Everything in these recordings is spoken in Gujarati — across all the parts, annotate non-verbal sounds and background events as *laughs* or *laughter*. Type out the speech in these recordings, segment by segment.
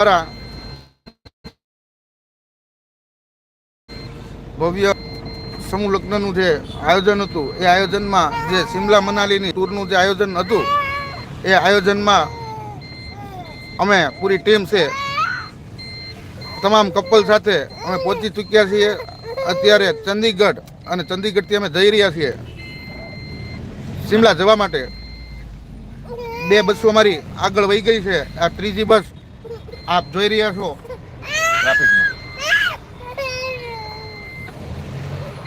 દ્વારા ભવ્ય સમૂહ લગ્નનું જે આયોજન હતું, એ આયોજનમાં જે સિમલા મનાલીની ટૂરનું જે આયોજન હતું, એ આયોજનમાં અમે પૂરી ટીમ છે. તમામ કપલ સાથે અમે પહોંચી ચૂક્યા છીએ. અત્યારે ચંદીગઢ અને ચંદીગઢથી અમે જઈ રહ્યા છીએ. સિમલા જવા માટે. બે બસો અમારી આગળ વહી ગઈ છે. આ ત્રીજી બસ આપ જોઈ રહ્યા છો?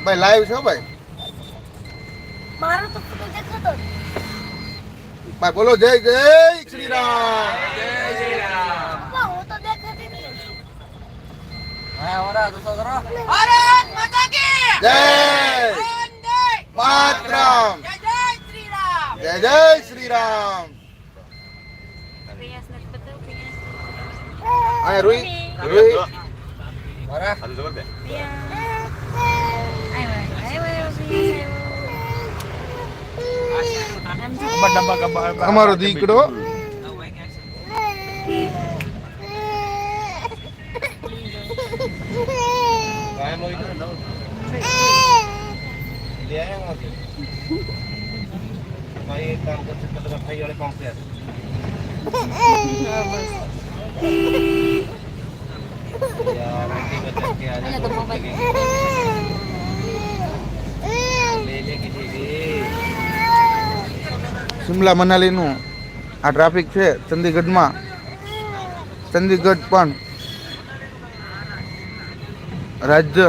ભાઈ લાઈવ છો ભાઈ? મારો તો દેખાતો ભાઈ બોલો જય જય શ્રી રામ પપ્પા, હું તો દેખાતી જ નહીં. ભારત માતા કી જય વંદે માતરમ. જય જય શ્રી રામ જય જય શ્રી રામ હા રૂહી રૂહી અમારો શિમલા મનાલીનું આ ટ્રાફિક છે ચંદીગઢમાં. ચંદીગઢ પણ રાજ્ય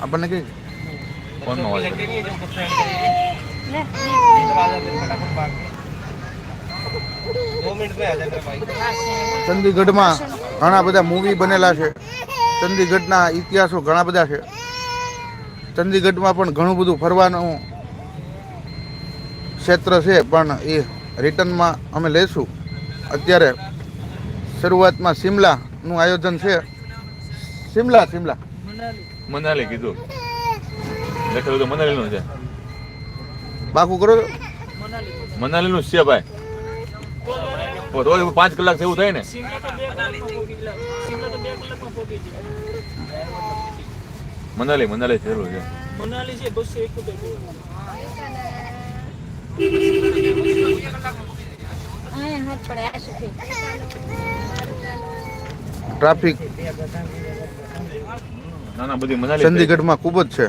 આપણને કઈ ચંદીગઢમાં ઘણા બધા મૂવી બનેલા છે. ચંદીગઢના ઇતિહાસો ઘણા બધા છે. ચંદીગઢમાં પણ ઘણું બધું ફરવાનું ક્ષેત્ર છે પણ એ રિટર્નમાં અમે લઈશું. અત્યારે શરૂઆતમાં શિમલાનું આયોજન છે. શિમલા શિમલા. મનાલી કીધું. લખેલું તો મનાલી નું છે. બાકુ કરો છો? મનાલી નું છે ભાઈ. રોજ પાંચ કલાક જેવું થાય ને. મનાલી મનાલી જરૂર છે. મનાલી છે બસો એકોતેર અહીંયા હાથ પડે, આ શું થયું? ટ્રાફિક ના ના બધી મનાલી ચંદીગઢમાં ખૂબ જ છે.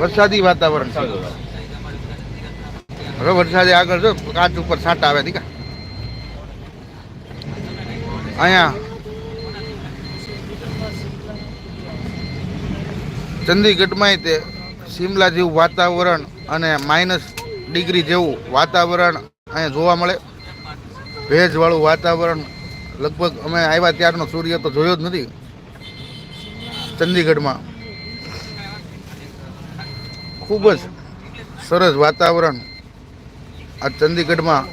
વરસાદ. વાતાવરણ છે. હવે વરસાદે આગળ જો કાચ ઉપર સાટ આવે દીકા અહીંયા. ચંદીગઢમાં તે શિમલા જેવું વાતાવરણ અને માઇનસ ડિગ્રી જેવું વાતાવરણ અહીંયા જોવા મળે. ભેજવાળું વાતાવરણ. લગભગ અમે આવ્યા ત્યારનો સૂર્ય તો જોયો જ નથી. ચંદીગઢમાં. ખૂબ જ સરસ વાતાવરણ આ ચંદીગઢમાં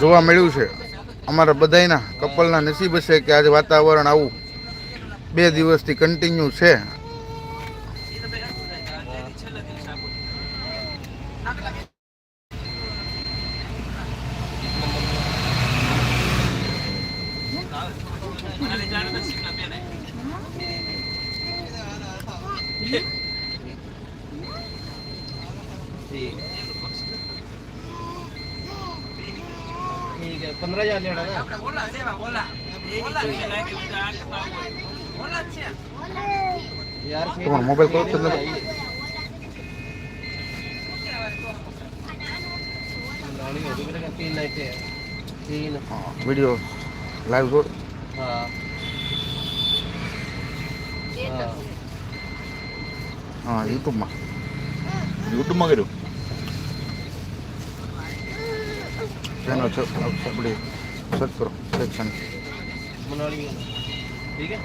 જોવા મળ્યું છે. અમારા બધાયના કપલના નસીબ છે કે આજે વાતાવરણ આવું બે દિવસથી કન્ટિન્યુ છે. ठीक है पंद्रह हजार लेना है बोला सेवा बोला बोला लेना है बोला अच्छा यार तुम्हारा मोबाइल कॉल कर लो तीन लाइट है तीन हाँ वीडियो लाइव जोड़ हाँ हाँ ah itu mah itu mah gitu? Saya nggak cek nggak bisa beli set bro set sen menolong ini. Kan?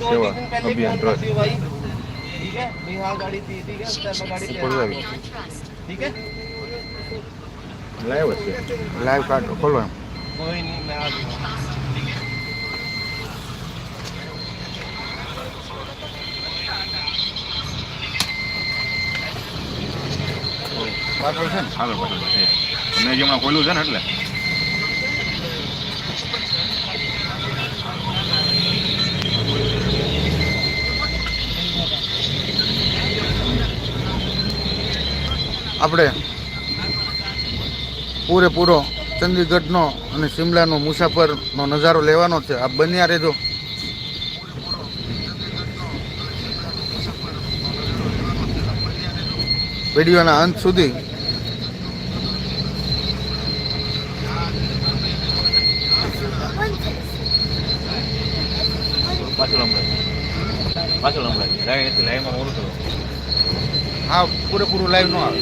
Sewa lebih yang terus Live, live, follow him. Going in પાછળ છે ને? આગળ પાછળ છે. હમણાં ખોલ્યું છે ને એટલે? આપણે પૂરેપૂરો ચંદીગઢનો અને શિમલાનો મુસાફરનો નજારો લેવાનો છે. આ બન્યા રહેજો. વિડીયોના અંત સુધી પાછળ હમણાં. પાછળ હમણાં. લાઈન નથી લાઈનમાં મોડું હા, પૂરેપૂરું લાઈવ ન આવે.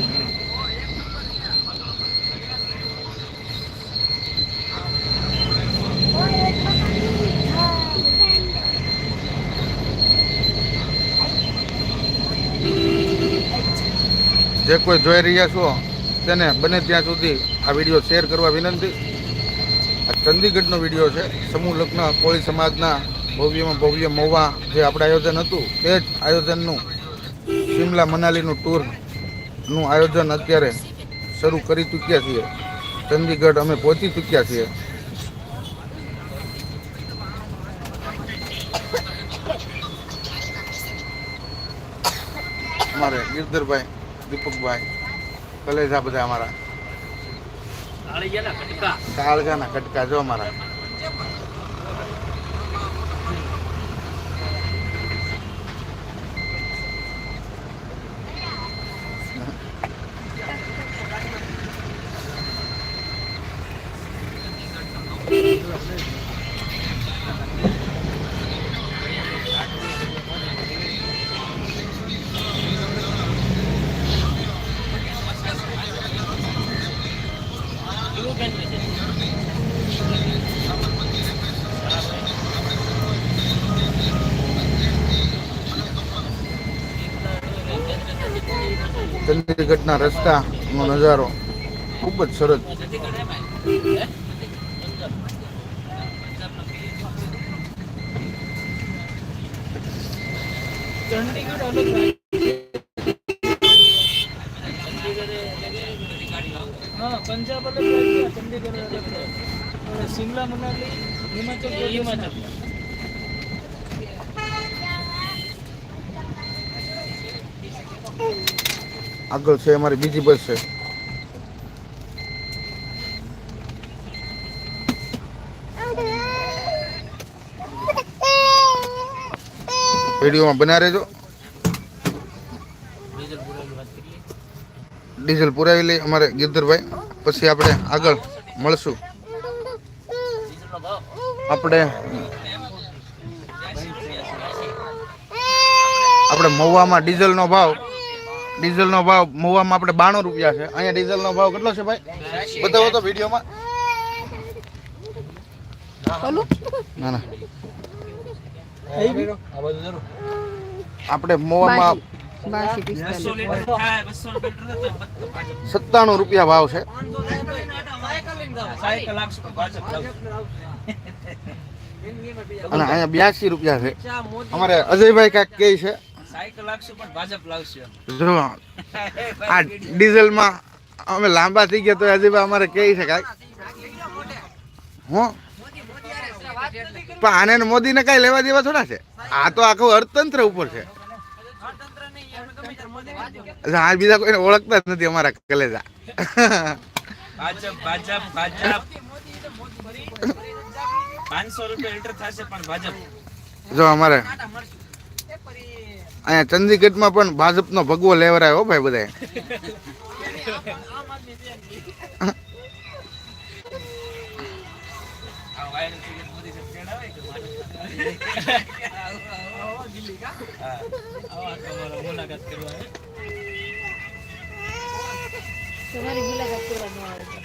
જે કોઈ જોઈ રહ્યા છો, તેને બને ત્યાં સુધી આ વીડિયો શેર કરવા વિનંતી. આ ચંદીગઢનો વીડિયો છે. સમૂહ લગ્ન, કોળી સમાજના ભવ્યમાં ભવ્ય મહુવા જે આપણે આયોજન હતું તે જ આયોજનનું શિમલા મનાલીનું ટૂરનું આયોજન અત્યારે શરૂ કરી ચૂક્યા છીએ. ચંદીગઢ અમે પહોંચી ચૂક્યા છીએ. અમારે ગિરધરભાઈ દીપકભાઈ કલેજા બધા અમારા. કાળજાના કટકા જો અમારા. ચંદીગઢના રસ્તાનો નજારો ખૂબ જ સરસ ચંડીગઢ અલગ હા પંજાબ અલગ રાજ્ય ચંડીગઢ અલગ છે અને શિમલા મનાલી હિમાચલ હિમાચલ આગળ છે, અમારી બીજી બસ છે. વિડીયોમાં બના રહેજો. ડીઝલ પુરાવી લઈ અમારે ગિરધરભાઈ. પછી આપણે આગળ મળશું. આપણે આપણે મહુવામાં ડીઝલનો ભાવ ડીઝલનો ભાવ મોવામાં આપણે બાણું રૂપિયા છે. અહીંયા ડીઝલનો ભાવ કેટલો છે ભાઈ? બતાવો તો વિડીયોમાં. ના ના. આપણે લીટર સત્તાણું રૂપિયા ભાવ છે. અને અહીંયા બ્યાસી રૂપિયા છે. અમારે અજયભાઈ કાંઈક કે છે. સાયકલ આપશે પણ ભાજપ લાવશે. જો *laughs* આ ડીઝલમાં અમે લાંબા થઈ ગયા તો અજયભાઈ અમારે કહી શકાય. હું? પણ આને ને મોદીને કાંઈ લેવા દેવા થોડા છે? આ તો આખું અર્થતંત્ર ઉપર છે. એટલે બીજા કોઈને ઓળખતા જ નથી અમારા કલેજા. પાંચસો રૂપિયા લીટર થશે પણ ભાજપ. જો અમારે અહીંયા ચંદીગઢમાં પણ ભાજપનો ભગવો લેવરાયો ભાઈ આ તમારો મુલાકાત કરવા તમારી મુલાકાત કરવા આવે.